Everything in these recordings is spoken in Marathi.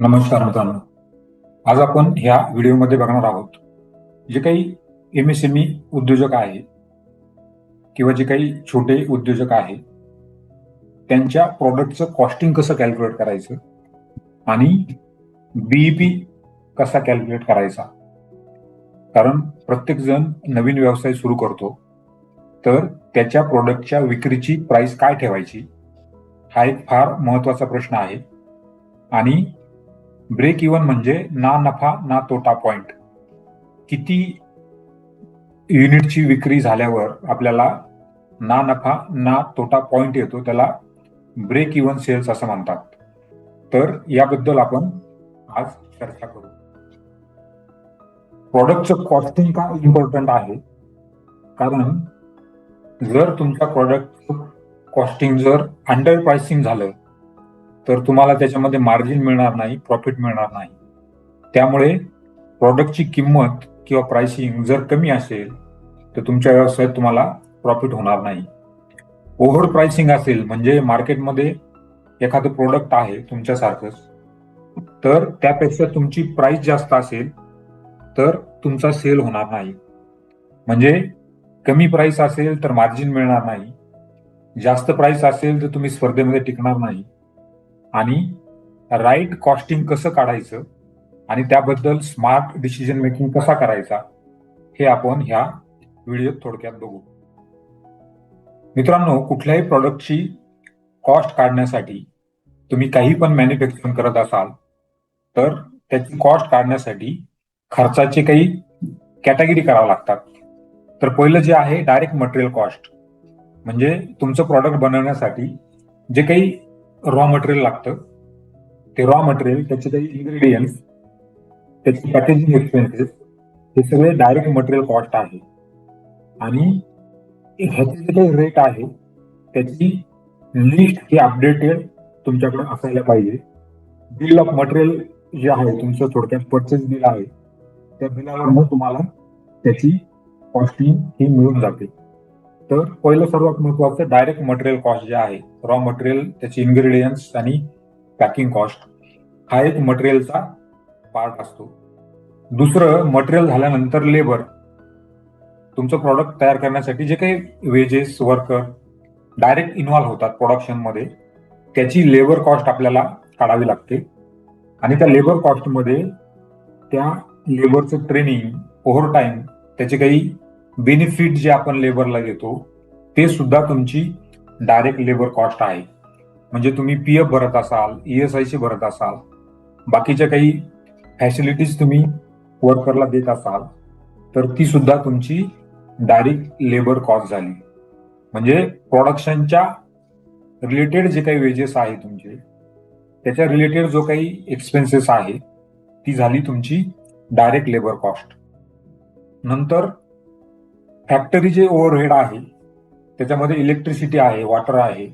नमस्कार मित्रांनो. आज आपण ह्या व्हिडिओमध्ये बघणार आहोत जे काही एम एस एम ई उद्योजक आहे किंवा जे काही छोटे उद्योजक आहे त्यांच्या प्रॉडक्टचं कॉस्टिंग कसं कॅल्क्युलेट करायचं आणि बीईपी कसा कॅल्क्युलेट करायचा. कारण प्रत्येकजण नवीन व्यवसाय सुरू करतो तर त्याच्या प्रॉडक्टच्या विक्रीची प्राइस काय ठेवायची हा एक फार महत्त्वाचा प्रश्न आहे. आणि ब्रेक इवन म्हणजे ना नफा ना तोटा पॉइंट किती युनिटची विक्री झाल्यावर आपल्याला ना नफा ना तोटा पॉइंट येतो त्याला ब्रेक इवन सेल्स असं म्हणतात. तर याबद्दल आपण आज चर्चा करू. प्रॉडक्टचं कॉस्टिंग का इम्पॉर्टंट आहे? कारण जर तुमच्या प्रॉडक्ट कॉस्टिंग जर अंडर प्राइसिंग झालं तर तुम्हाला त्याच्यामध्ये मार्जिन मिळणार नाही प्रॉफिट मिळणार नाही. त्यामुळे प्रॉडक्टची किंमत किंवा प्राइसिंग जर कमी असेल तर तुमच्या व्यवसायात तुम्हाला प्रॉफिट होणार नाही. ओव्हर प्राइसिंग असेल म्हणजे मार्केटमध्ये एखादं प्रोडक्ट आहे तुमच्यासारखंच तर त्यापेक्षा तुमची प्राइस जास्त असेल तर तुमचा सेल होणार नाही. म्हणजे कमी प्राइस असेल तर मार्जिन मिळणार नाही. जास्त प्राइस असेल तर तुम्ही स्पर्धेमध्ये टिकणार नाही. आणि राईट कॉस्टिंग कसं काढायचं आणि त्याबद्दल स्मार्ट डिसिजन मेकिंग कसा करायचा हे आपण ह्या व्हिडिओत थोडक्यात बघू. मित्रांनो कुठल्याही प्रॉडक्टची कॉस्ट काढण्यासाठी तुम्ही काही पण मॅन्युफॅक्चरिंग करत असाल तर त्याची कॉस्ट काढण्यासाठी खर्चाचे काही कॅटेगरी करावं लागतात. तर पहिलं जे आहे डायरेक्ट मटेरियल कॉस्ट म्हणजे तुमचं प्रॉडक्ट बनवण्यासाठी जे काही रॉ मटेरियल लागतं. ते रॉ मटेरियल त्याचे काही इन्ग्रेडियंट्स त्याची पॅकेजिंग एक्सपेन्सेस हे सगळे डायरेक्ट मटेरियल कॉस्ट आहे. आणि ह्याचे जे काही रेट आहे त्याची लिस्ट ही अपडेटेड तुमच्याकडे असायला पाहिजे. बिल ऑफ मटेरियल जे आहे तुमचं थोडक्यात परचेस बिल आहे त्या बिलावर मग तुम्हाला त्याची कॉस्टिंग ही मिळून जाते. तर पहिलं सर्वात महत्वाचं डायरेक्ट मटेरियल कॉस्ट जे आहे रॉ मटेरियल त्याचे इन्ग्रेडियंट्स आणि पॅकिंग कॉस्ट हा एक मटेरियलचा पार्ट असतो. दुसरं मटेरियल झाल्यानंतर लेबर तुमचं प्रॉडक्ट तयार करण्यासाठी जे काही वेजेस वर्कर डायरेक्ट इन्व्हॉल्व्ह होतात प्रोडक्शनमध्ये त्याची लेबर कॉस्ट आपल्याला काढावी लागते. आणि त्या लेबर कॉस्टमध्ये त्या लेबरचं ट्रेनिंग ओव्हर टाईम त्याचे काही बेनिफिट जे आपण लेबरला देतो ते सुद्धा तुमची डायरेक्ट लेबर कॉस्ट आहे. म्हणजे तुम्ही पी एफ भरत असाल ई एस आयची भरत असाल बाकीच्या काही फॅसिलिटीज तुम्ही वर्करला देत असाल तर ती सुद्धा तुमची डायरेक्ट लेबर कॉस्ट झाली. म्हणजे प्रोडक्शनच्या रिलेटेड जे काही वेजेस आहे तुमचे त्याच्या रिलेटेड जो काही एक्सपेन्सेस आहे ती झाली तुमची डायरेक्ट लेबर कॉस्ट. नंतर फॅक्टरी जे ओव्हरहेड आहे त्याच्यामध्ये इलेक्ट्रिसिटी आहे वॉटर आहे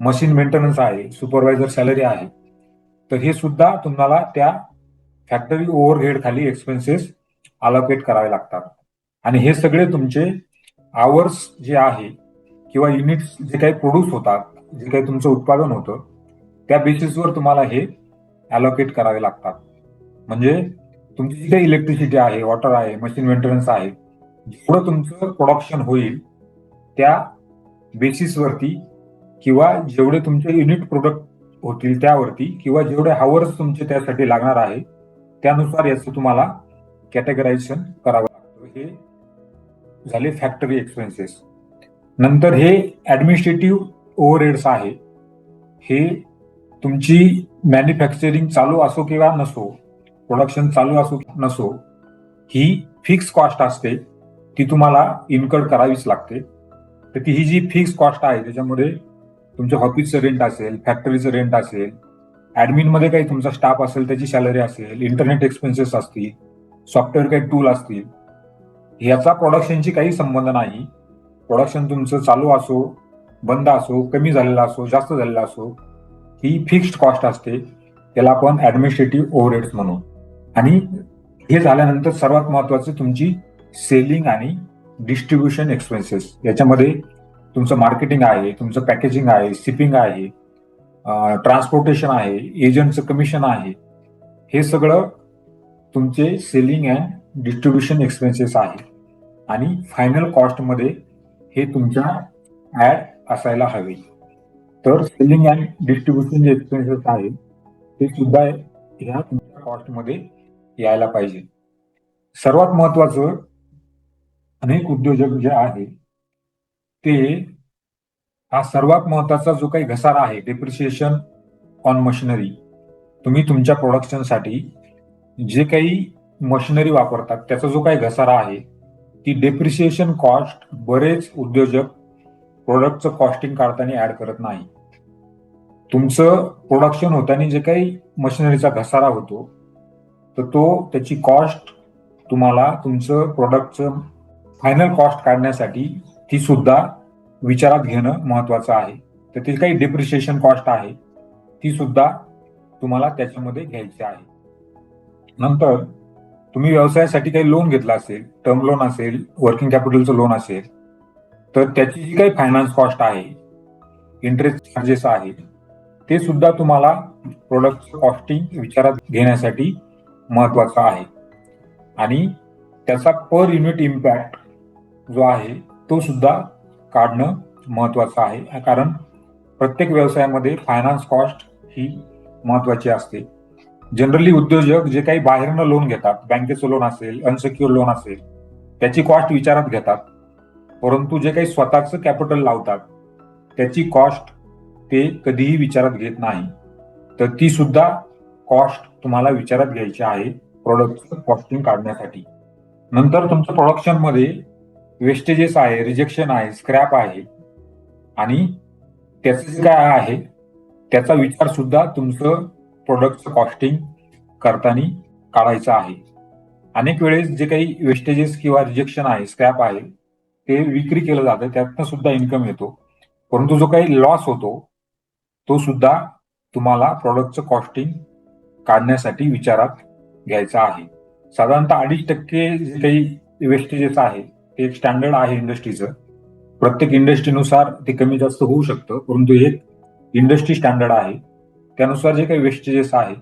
मशीन मेंटेनन्स आहे सुपरवायझर सॅलरी आहे. तर हे सुद्धा तुम्हाला त्या फॅक्टरी ओव्हरहेड खाली एक्सपेन्सेस अलोकेट करावे लागतात. आणि हे सगळे तुमचे आवर्स जे आहे किंवा युनिट्स जे काही प्रोड्यूस होतात जे काही तुमचं उत्पादन होतं त्या बेसिसवर तुम्हाला हे अलोकेट करावे लागतात. म्हणजे तुमची जी काही इलेक्ट्रिसिटी आहे वॉटर आहे मशीन मेंटेनन्स आहे जेवढं तुमचं प्रोडक्शन होईल त्या बेसिसवरती किंवा जेवढे तुमचे युनिट प्रोडक्ट होतील त्यावरती किंवा जेवढे हावर्स तुमचे त्यासाठी लागणार आहे त्यानुसार याचं तुम्हाला कॅटेगरायझेशन करावं लागतं. हे झाले फॅक्टरी एक्सपेन्सेस नंतर हे ऍडमिनिस्ट्रेटिव्ह ओव्हरहेड्स आहे. हे तुमची मॅन्युफॅक्चरिंग चालू असो किंवा नसो प्रोडक्शन चालू असो नसो ही फिक्स कॉस्ट असते. ती तुम्हाला इन्कर्ड करावीच लागते. तर ती ही जी फिक्स कॉस्ट आहे त्याच्यामध्ये तुमच्या ऑफिसचं रेंट असेल फॅक्टरीचं रेंट असेल ऍडमिनमध्ये काही तुमचा स्टाफ असेल त्याची सॅलरी असेल इंटरनेट एक्सपेन्सेस असतील सॉफ्टवेअर काही टूल असतील ह्याचा प्रोडक्शनशी काही संबंध नाही. प्रोडक्शन तुमचं चालू असो बंद असो कमी झालेला असो जास्त झालेला असो ही फिक्स्ड कॉस्ट असते. त्याला आपण ऍडमिनिस्ट्रेटिव्ह ओव्हरहेड्स म्हणू. आणि हे झाल्यानंतर सर्वात महत्वाचं तुमची सेलिंग आणि डिस्ट्रीब्युशन एक्सपेन्सेस. याच्यामध्ये तुमचं मार्केटिंग आहे तुमचं पॅकेजिंग आहे शिपिंग आहे ट्रान्सपोर्टेशन आहे एजंटचं कमिशन आहे. हे सगळं तुमचे सेलिंग अँड डिस्ट्रीब्युशन एक्सपेन्सेस आहे. आणि फायनल कॉस्टमध्ये हे तुमच्या ऍड असायला हवे. तर सेलिंग अँड डिस्ट्रीब्युशन जे एक्सपेन्सेस आहे ते सुद्धा ह्या तुमच्या कॉस्टमध्ये यायला पाहिजे. सर्वात महत्वाचं अनेक उद्योजक जे आहे ते हा सर्वात महत्त्वाचा जो काही घसारा आहे डेप्रिसिएशन ऑन मशिनरी तुम्ही तुमच्या प्रोडक्शनसाठी जे काही मशिनरी वापरतात त्याचा जो काही घसारा आहे ती डेप्रिसिएशन कॉस्ट बरेच उद्योजक प्रोडक्टचं कॉस्टिंग काढताना ॲड करत नाही. तुमचं प्रोडक्शन होताना जे काही मशिनरीचा घसारा होतो तर तो त्याची कॉस्ट तुम्हाला तुमचं प्रोडक्टचं फायनल कॉस्ट काढण्यासाठी ती सुद्धा विचारात घेणं महत्वाचं आहे. तर ती काही डिप्रिशिएशन कॉस्ट आहे ती सुद्धा तुम्हाला त्याच्यामध्ये घ्यायची आहे. नंतर तुम्ही व्यवसायासाठी काही लोन घेतला असेल टर्म लोन असेल वर्किंग कॅपिटलचं लोन असेल तर त्याची जी काही फायनान्स कॉस्ट आहे इंटरेस्ट चार्जेस आहे ते सुद्धा तुम्हाला प्रोडक्ट कॉस्टिंग विचारात घेण्यासाठी महत्वाचं आहे. आणि त्याचा पर युनिट इम्पॅक्ट जो आहे तो सुद्धा काढणं महत्वाचं आहे. कारण प्रत्येक व्यवसायामध्ये फायनान्स कॉस्ट ही महत्वाची असते. जनरली उद्योजक जे काही बाहेरनं लोन घेतात बँकेचं लोन असेल अनसेक्युअर लोन असेल त्याची कॉस्ट विचारात घेतात. परंतु जे काही स्वतःचं कॅपिटल लावतात त्याची कॉस्ट ते कधीही विचारात घेत नाही. तर ती सुद्धा कॉस्ट तुम्हाला विचारात घ्यायची आहे प्रोडक्टचं कॉस्टिंग काढण्यासाठी. नंतर तुमचं प्रोडक्शनमध्ये वेस्टेजेस आहे रिजेक्शन आहे स्क्रॅप आहे आणि त्याचं जे काय आहे त्याचा विचार सुद्धा तुमचं प्रोडक्टचं कॉस्टिंग करताना काढायचं आहे. अनेक वेळेस जे काही वेस्टेजेस किंवा रिजेक्शन आहे स्क्रॅप आहे ते विक्री केलं जातं त्यातनं सुद्धा इन्कम येतो. परंतु जो काही लॉस होतो तो सुद्धा तुम्हाला प्रॉडक्टचं कॉस्टिंग काढण्यासाठी विचारात घ्यायचा आहे. साधारणतः अडीच टक्के जे काही वेस्टेजेस आहे ते एक स्टँडर्ड आहे इंडस्ट्रीचं प्रत्येक इंडस्ट्रीनुसार ते कमी जास्त होऊ शकतं परंतु एक इंडस्ट्री स्टँडर्ड आहे. त्यानुसार जे काही वेस्टेजेस आहे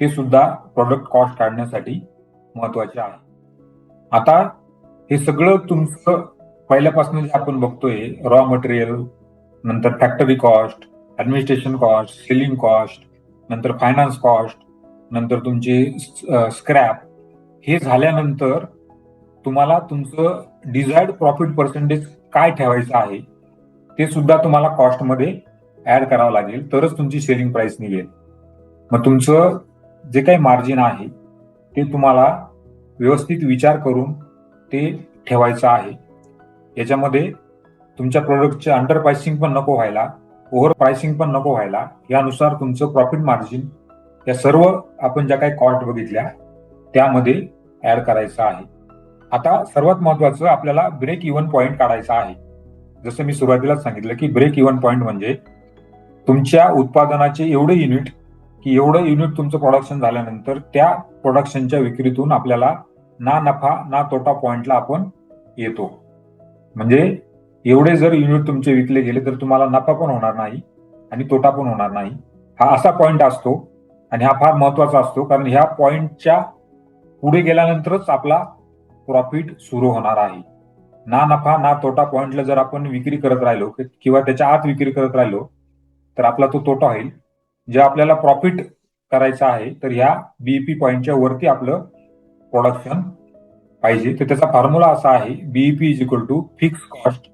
ते सुद्धा प्रॉडक्ट कॉस्ट काढण्यासाठी महत्त्वाचे आहे. आता हे सगळं तुमचं पहिल्यापासून जे आपण बघतोय रॉ मटेरियल नंतर factory cost administration cost selling cost नंतर फायनान्स कॉस्ट नंतर तुमचे स्क्रॅप हे झाल्यानंतर तुम्हाला तुमचं डिझायर्ड प्रॉफिट पर्सेंटेज काय ठेवायचं आहे ते सुद्धा तुम्हाला कॉस्टमध्ये ऍड करावं लागेल. तरच तुमची सेलिंग प्राइस निघेल. मग तुमचं जे काही मार्जिन आहे ते तुम्हाला व्यवस्थित विचार करून ते ठेवायचं आहे. याच्यामध्ये तुमच्या प्रोडक्टचे अंडर प्राइसिंग पण नको व्हायला ओव्हर प्राइसिंग पण नको व्हायला यानुसार तुमचं प्रॉफिट मार्जिन या सर्व आपण ज्या काही कॉस्ट बघितल्या त्यामध्ये ऍड करायचं आहे. आता सर्वात महत्वाचं आपल्याला ब्रेक इव्हन पॉईंट काढायचा आहे. जसं मी सुरुवातीलाच सांगितलं की ब्रेक इव्हन पॉईंट म्हणजे तुमच्या उत्पादनाचे एवढे युनिट की एवढं युनिट तुमचं प्रोडक्शन झाल्यानंतर त्या प्रोडक्शनच्या विक्रीतून आपल्याला ना नफा ना तोटा पॉइंटला आपण येतो. म्हणजे एवढे जर युनिट तुमचे विकले गेले तर तुम्हाला नफा पण होणार नाही आणि तोटा पण होणार नाही. हा असा पॉइंट असतो आणि हा फार महत्त्वाचा असतो कारण ह्या पॉइंटच्या पुढे गेल्यानंतरच आपला प्रॉफिट सुरू होणार आहे. ना नफा ना तोटा पॉइंटला जर आपण विक्री करत राहिलो किंवा त्याच्या आत विक्री करत राहिलो तर आपला तो तोटा होईल. जे आपल्याला प्रॉफिट करायचा आहे तर ह्या बीईपी पॉईंटच्या वरती आपलं प्रोडक्शन पाहिजे. तर त्याचा फॉर्म्युला असा आहे BEP is equal to fix cost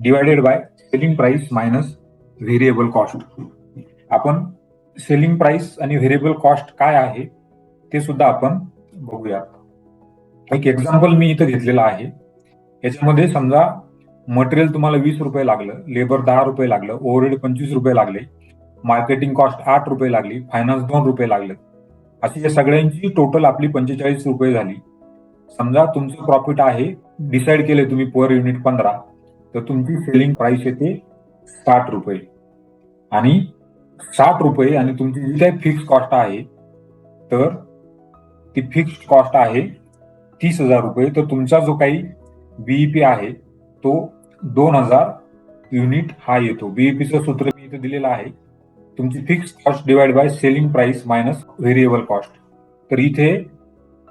divided by selling price minus variable cost आपण सेलिंग प्राइस आणि व्हेरिएबल कॉस्ट काय आहे ते सुद्धा आपण बघूयात. एक एक्झाम्पल मी इथं घेतलेलं आहे. याच्यामध्ये समजा मटेरियल तुम्हाला वीस रुपये लागलं लेबर दहा रुपये लागलं ओव्हरहेड पंचवीस रुपये लागले मार्केटिंग कॉस्ट आठ रुपये लागली फायनान्स दोन रुपये लागले. अशी या सगळ्यांची टोटल आपली पंचेचाळीस रुपये झाली. समजा तुमचं प्रॉफिट आहे डिसाईड केले तुम्ही पर युनिट पंधरा तर तुमची सेलिंग प्राइस येते साठ रुपये. आणि साठ रुपये आणि तुमची जी काही फिक्स कॉस्ट आहे तर ती फिक्स्ड कॉस्ट आहे तीस हजार रुपये. तर तुमचा जो काही बीईपी आहे तो दोन हजार युनिट हा येतो. बीईपीचं सूत्र मी इथे दिलेलं आहे. तुमची fix cost divide by selling price minus variable cost तर इथे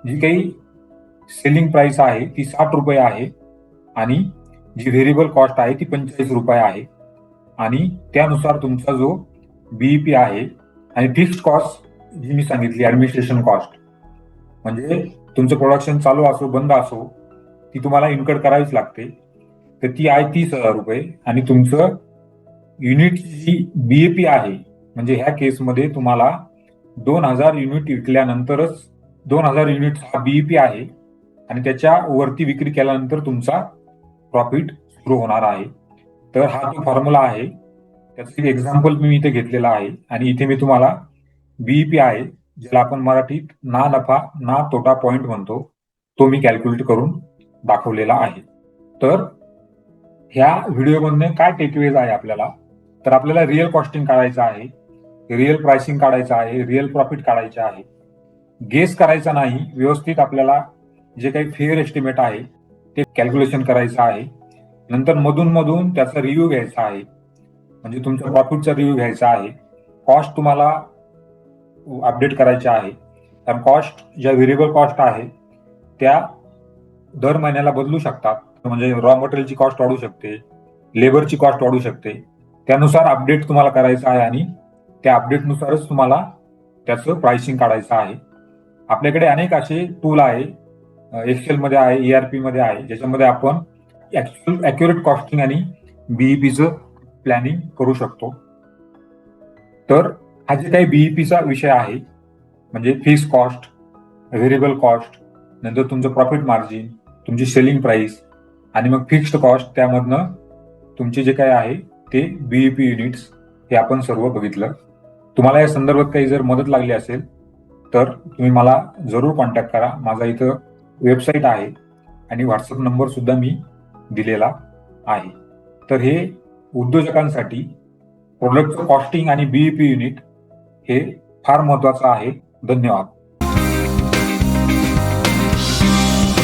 जी काही सेलिंग प्राइस आहे ती साठ रुपये आहे आणि जी व्हेरिएबल कॉस्ट आहे ती पंचेचाळीस रुपये आहे. आणि त्यानुसार तुमचा जो बीईपी आहे आणि फिक्स्ड कॉस्ट जी मी सांगितली ऍडमिनिस्ट्रेशन कॉस्ट म्हणजे तुमचं प्रोडक्शन चालू असो बंद असो ती तुम्हाला इन्कड करावीच लागते. तर ती आहे तीस हजार रुपये. आणि तुमचं युनिट जी बीएपी आहे म्हणजे ह्या केसमध्ये तुम्हाला दोन हजार युनिट विकल्यानंतरच दोन हजार युनिट हा बीईपी आहे. आणि त्याच्या वरती विक्री केल्यानंतर तुमचा प्रॉफिट सुरू होणार आहे. तर हा जो फॉर्म्युला आहे त्याचं एक एक्झाम्पल मी इथे घेतलेला आहे. आणि इथे मी तुम्हाला बीईपी आहे. ज्याला आपण मराठीत ना नफा ना तोटा पॉइंट म्हणतो तो मी कॅल्क्युलेट करून दाखवलेला आहे. तर ह्या व्हिडिओमधनं काय टेकवेज आहे आपल्याला? तर आपल्याला रिअल कॉस्टिंग काढायचं आहे रिअल प्राइसिंग काढायचं आहे रिअल प्रॉफिट काढायचं आहे. गेस करायचा नाही व्यवस्थित आपल्याला जे काही फेअर एस्टिमेट आहे ते कॅल्क्युलेशन करायचं आहे. नंतर मधून मधून त्याचा रिव्ह्यू घ्यायचा आहे. म्हणजे तुमच्या प्रॉफिटचा रिव्ह्यू घ्यायचा आहे. कॉस्ट तुम्हाला अपडेट करायच्या आहे. कारण कॉस्ट ज्या व्हेरिएबल कॉस्ट आहे त्या दर महिन्याला बदलू शकतात. म्हणजे रॉ मटेरियलची कॉस्ट वाढू शकते लेबरची कॉस्ट वाढू शकते. त्यानुसार अपडेट तुम्हाला करायचं आहे आणि त्या अपडेटनुसारच तुम्हाला त्याचं प्राइसिंग काढायचं आहे. आपल्याकडे अनेक असे टूल आहे एक्सेल मध्ये आहे ईआरपी मध्ये आहे ज्याच्यामध्ये आपण ॲक्च्युअल ॲक्युरेट कॉस्टिंग आणि बीईपीचं प्लॅनिंग करू शकतो. तर हा जे काही बीईपीचा विषय आहे म्हणजे फिक्स कॉस्ट व्हेरिएबल कॉस्ट नंतर तुमचं प्रॉफिट मार्जिन तुमची सेलिंग प्राइस आणि मग फिक्स्ड कॉस्ट त्यामधनं तुमचे जे काय आहे ते बीईपी युनिट्स हे आपण सर्व बघितलं. तुम्हाला या संदर्भात काही जर मदत लागली असेल तर तुम्ही मला जरूर कॉन्टॅक्ट करा. माझा इथं वेबसाईट आहे आणि व्हॉट्सअप नंबर सुद्धा मी दिलेला आहे. तर हे उद्योजकांसाठी प्रोडक्टचं कॉस्टिंग आणि बीईपी युनिट हे फार महत्वाचं आहे. धन्यवाद.